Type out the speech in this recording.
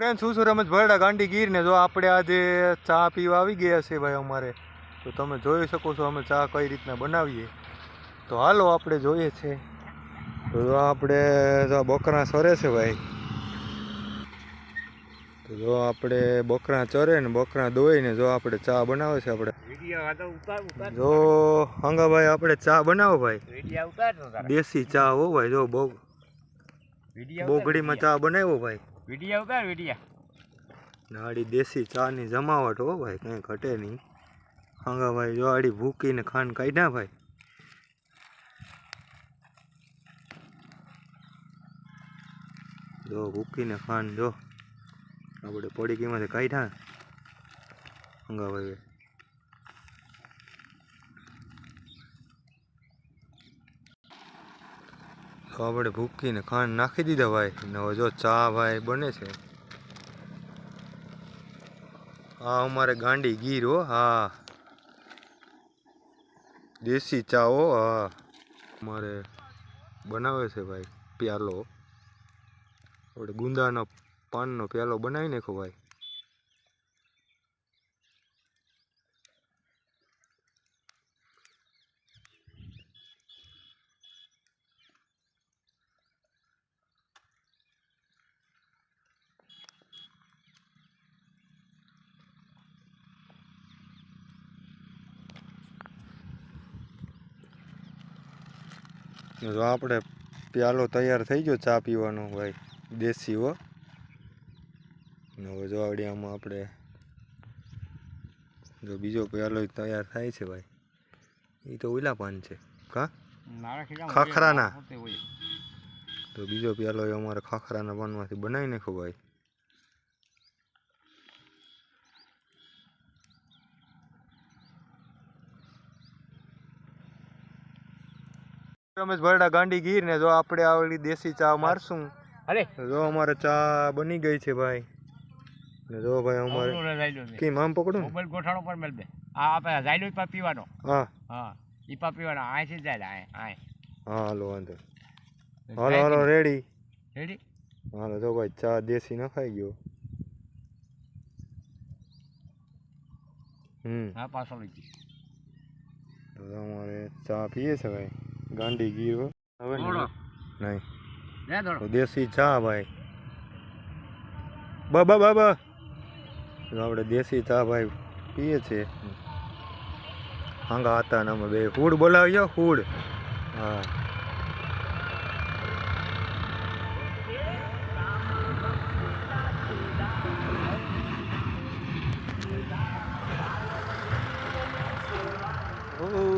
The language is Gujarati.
ફ્રેન્ડ શું શું રમત ભરડા ગાંડી ગીર ને જો આપણે આજે ચા પીવા આવી ગયા છે ભાઈ અમારે તો તમે જોઈ શકો છો અમે ચા કઈ રીતના બનાવીએ. તો હાલો આપણે જોઈએ છે. તો જો આપણે જો બકરા ચરે છે ભાઈ. તો જો આપણે બકરા ચરે ને બકરા દોઈને જો આપણે ચા બનાવે છે આપણે. જો હંગાભાઈ આપણે ચા બનાવો ભાઈ. દેશી ચા હો ભાઈ જો બોગડીમાં ચા બનાવ્યો ભાઈ. વીડિયો ઉતાર વિડિયા. નાડી દેશી ચાની જમાવટ હો ભાઈ, કંઈ ઘટે નહીં. હંગા ભાઈ, જો આડી ભૂકીને ખાંડ કાઢ્યા ભાઈ. જો ભૂકીને ખાંડ, જો. આપણે પડી પડીકીમાંથી કાઢ્યા. હંગા ભાઈ તો આપણે ભૂકીને ખાંડ નાખી દીધા ભાઈ. ને હવે જો ચા ભાઈ બને છે. હા અમારે ગાંડી ગીર હો, હા. દેશી ચા હો, હા. અમારે બનાવે છે ભાઈ પ્યાલો. આપણે ગુંદાનો પાનનો પ્યાલો બનાવી નાખો ભાઈ. જો આપણે પ્યાલો તૈયાર થઈ ગયો ચા પીવાનો ભાઈ દેશી હો. હવે જો આપણે જો બીજો પ્યાલો તૈયાર થાય છે ભાઈ એ તો ઓલા પાન છે. કા? ખાખરાના. તો બીજો પ્યાલો એ અમારે ખાખરાના પાનમાંથી બનાવી નાખો ભાઈ. રમેશ ભરડા ગાંડી ગીર ને જો આપણે આવડી દેશી ચા મારશું. અરે. જો અમારે ચા બની ગઈ છે ભાઈ. ને જો ભાઈ અમારે કેમ આમ પકડો મોબાઈલ ગોઠાણો પર મેલ દે. આ આપણે જાયલો પા પીવાનો. હા. હા. ઈ પા પીવાનો. આય છે જાય આ આ હા હાલો વાંધો હાલો હાલો રેડી. રેડી? હાલો જો ભાઈ ચા દેશી નખાઈ ગયો. હમ. હા પાછો લઈ ગઈ તો અમારે ચા પીએ છે ભાઈ. ગાંડી ગીર હવે. નહીં. લે દોડો. તો દેશી ચા ભાઈ. બાબા બાબા બ બ. તો આપણે દેશી ચા ભાઈ પીએ છે હાંગા હતા ને અમે બે. હુડ બોલાવ્યો હુડ. હા. ઓહ.